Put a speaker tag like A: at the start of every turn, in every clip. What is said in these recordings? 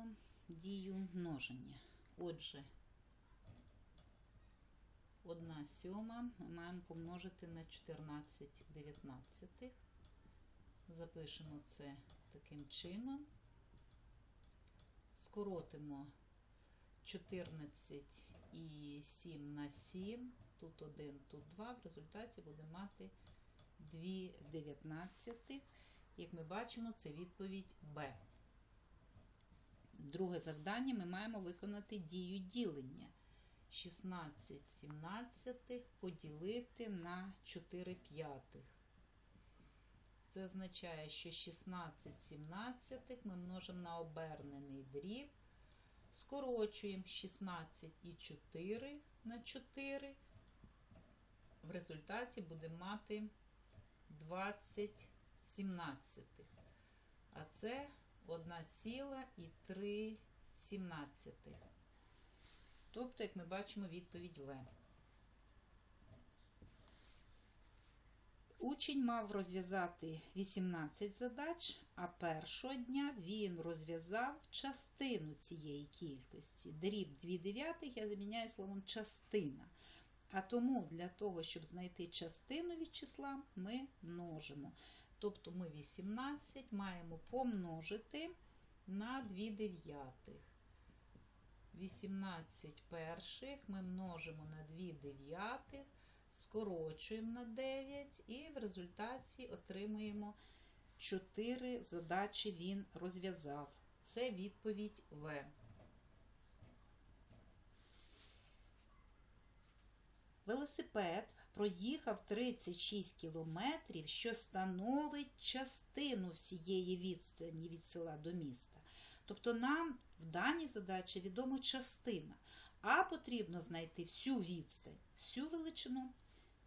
A: виконуємо дію множення. Отже, 1 сьома ми маємо помножити на 14 дев'ятнадцятих. Запишемо це таким чином. Скоротимо 14 і 7 на 7. Тут 1, тут 2. В результаті будемо мати 2 дев'ятнадцятих. Як ми бачимо, це відповідь Б. Друге завдання ми маємо виконати дію ділення. 16 сімнадцятих поділити на 4 п'ятих. Це означає, що 16 сімнадцятих ми множимо на обернений дріб. Скорочуємо 16 і 4 на 4. В результаті будемо мати 20 сімнадцятих. А це 1,3 сімнадцятих. Тобто, як ми бачимо, відповідь В. Учень мав розв'язати 18 задач, а першого дня він розв'язав частину цієї кількості. Дріб 2 дев'ятих я заміняю словом частина. А тому для того, щоб знайти частину від числа, ми множимо. Тобто ми 18 маємо помножити на 2 дев'ятих. 18 перших ми множимо на 2 дев'ятих, скорочуємо на 9 і в результаті отримуємо 4 задачі він розв'язав. Це відповідь В. Велосипед проїхав 36 кілометрів, що становить частину всієї відстані від села до міста. Тобто нам в даній задачі відома частина, а потрібно знайти всю відстань, всю величину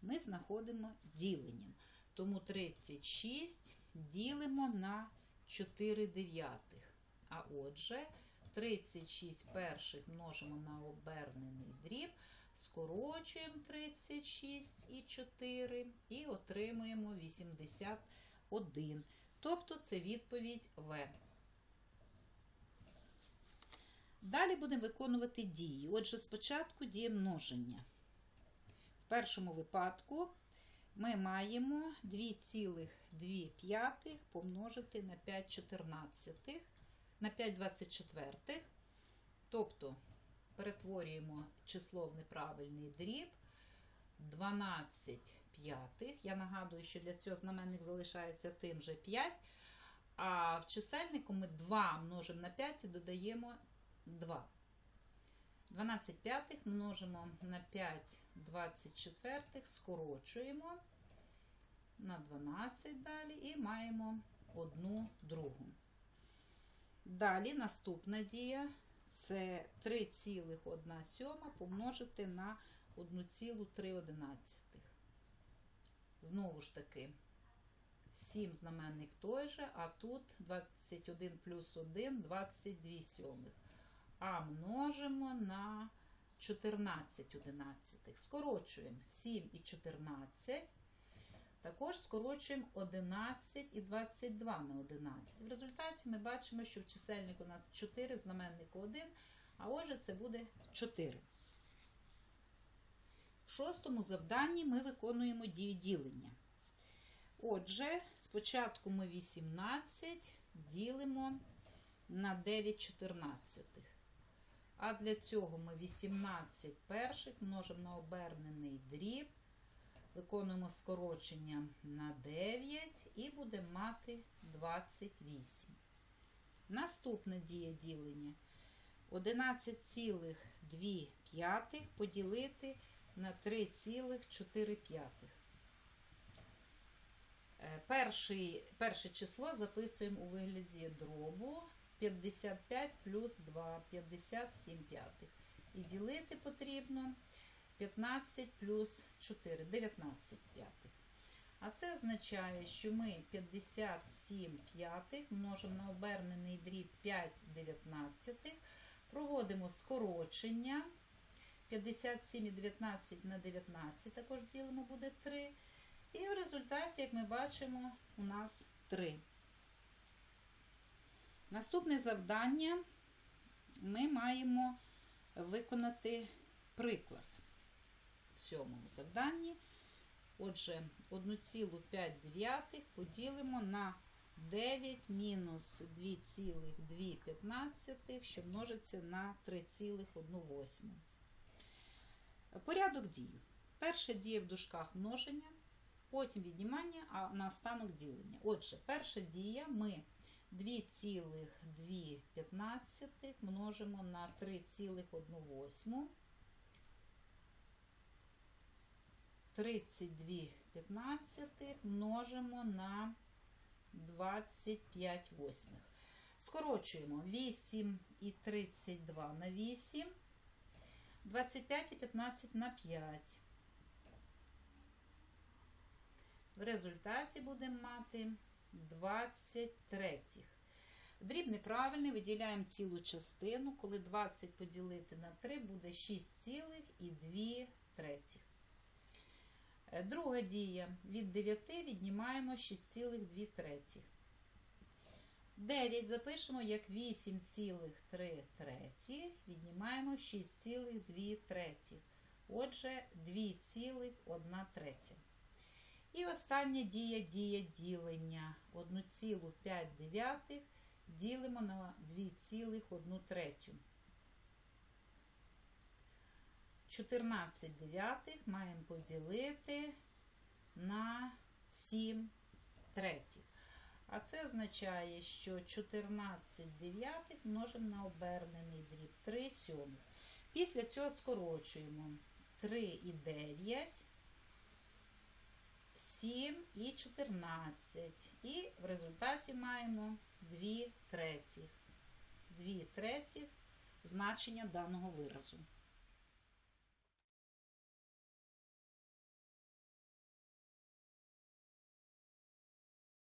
A: ми знаходимо діленням. Тому 36 ділимо на 4 дев'ятих. А отже, 36 перших множимо на обернений дріб, скорочуємо 36 і отримуємо 81. Тобто це відповідь В. Далі будемо виконувати дії. Отже, спочатку діє множення. В першому випадку ми маємо 2,2 помножити на 5 чотирнадцятих, на 5 24. Тобто перетворюємо число в неправильний дріб. 12 п'ятих. Я нагадую, що для цього знаменник залишається тим же 5. А в чисельнику ми 2 множимо на 5 і додаємо 2. 12 п'ятих множимо на 5 24, скорочуємо на 12 далі і маємо одну другу. Далі наступна дія це 3,1 помножити на 1,3. Знову ж таки, 7 знаменник той же, а тут 21 плюс 1 22 сьомих а множимо на 14 одинадцятих. Скорочуємо 7 і 14. Також скорочуємо 11 і 22 на 11. В результаті ми бачимо, що в чисельнику у нас 4, в знаменнику 1, а отже, це буде 4. В шостому завданні ми виконуємо дію ділення. Отже, спочатку ми 18 ділимо на 9 чотирнадцятих. А для цього ми 18 перших множимо на обернений дріб, виконуємо скорочення на 9 і будемо мати 28. Наступна дія ділення 11,2 поділити на 3,4. Е, перший, перше число записуємо у вигляді дробу. 55 плюс 2, 57 п'ятих. І ділити потрібно 15 плюс 4, 19 п'ятих. А це означає, що ми 57 п'ятих множимо на обернений дріб 5 дев'ятнадцятих, проводимо скорочення. 57 і 19 на 19 також ділимо буде 3. І в результаті, як ми бачимо, у нас 3. Наступне завдання ми маємо виконати приклад в сьомому завданні. Отже, 1,5 поділимо на 9 мінус 2,2, що множиться на 3,1. Порядок дій. Перша дія в дужках множення, потім віднімання, а наостанок ділення. Отже, перша дія ми 2,2 множимо на 3,1. 32 п'ятнадцятих множимо на 25 восьмих. Скорочуємо 8 і 32 на 8, 25 і 15 на 5. В результаті будемо мати 23. Дріб неправильний, виділяємо цілу частину. Коли 20 поділити на 3, буде 6,2 третіх. Е, Друга дія. Від 9 віднімаємо 6,2 третіх. 9 запишемо як 8,3 треті, віднімаємо 6,2 третіх. Отже, 2,1 третя. І остання дія дія ділення. 1,5 ділимо на 2,1 третю. 14 дев'ятих маємо поділити на 7 третіх. А це означає, що 14 дев'ятих множимо на обернений дріб 3 сьомих. Після цього скорочуємо 3 і 9, 7 і 14. І в результаті маємо 2 третіх. 2 третіх значення даного виразу.